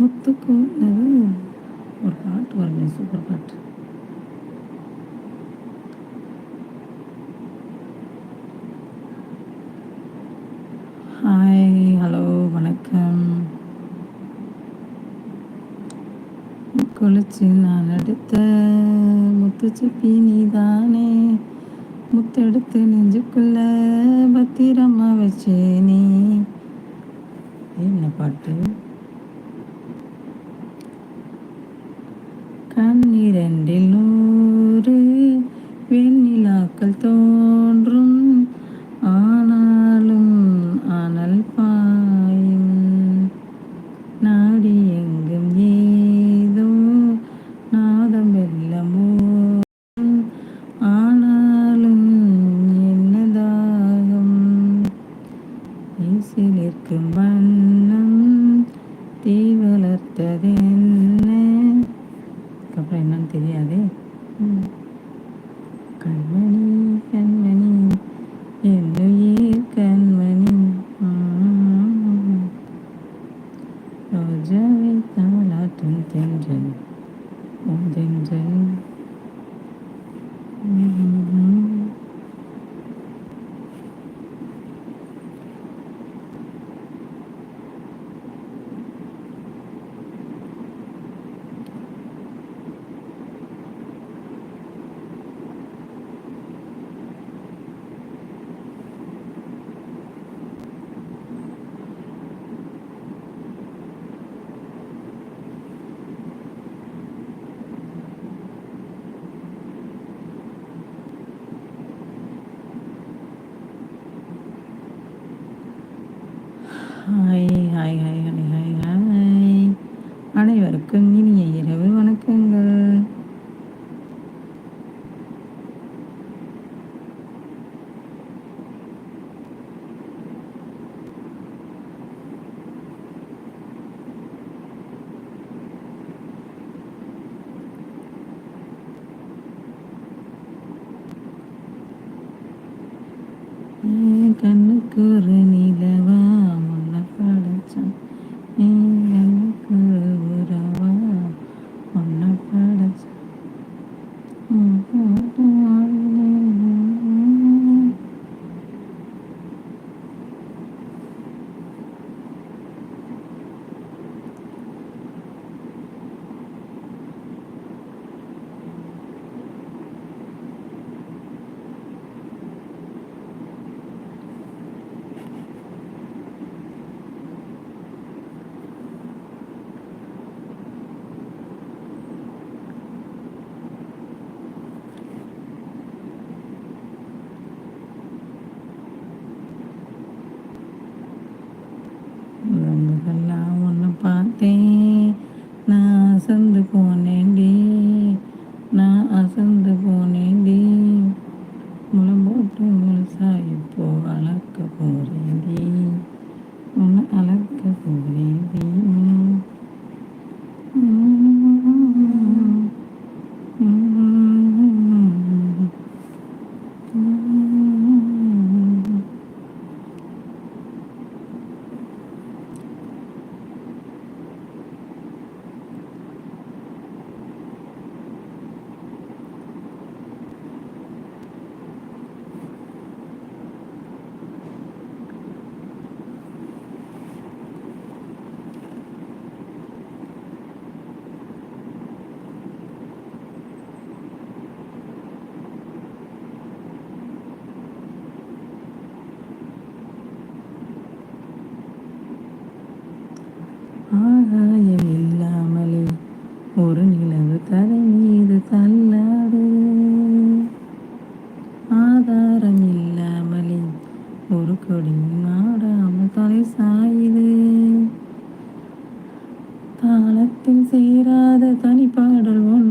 முத்துக்கு ஒரு பாட்டு வருங்க சூப்பர் பாட்டு. ஹாய் ஹலோ வணக்கம். குளிச்சு நான் எடுத்த நீ தானே முத்தெடுத்து நெஞ்சுக்குள்ள பத்திரமா வச்சேனே என்ன பாட்டு? പന്നിരണ്ടിൽ നൂ 어, 네, 냄새 hi hi hi hi hi hi. அனைவருக்கும் இனிய இரவு வணக்கங்கள். கண்ணுக்கு ஒரு நிலவா ஒரு கொடி மாறாமல் தலை சாயுது. தாளத்தில் சேராத தனி பாடல் ஒன்று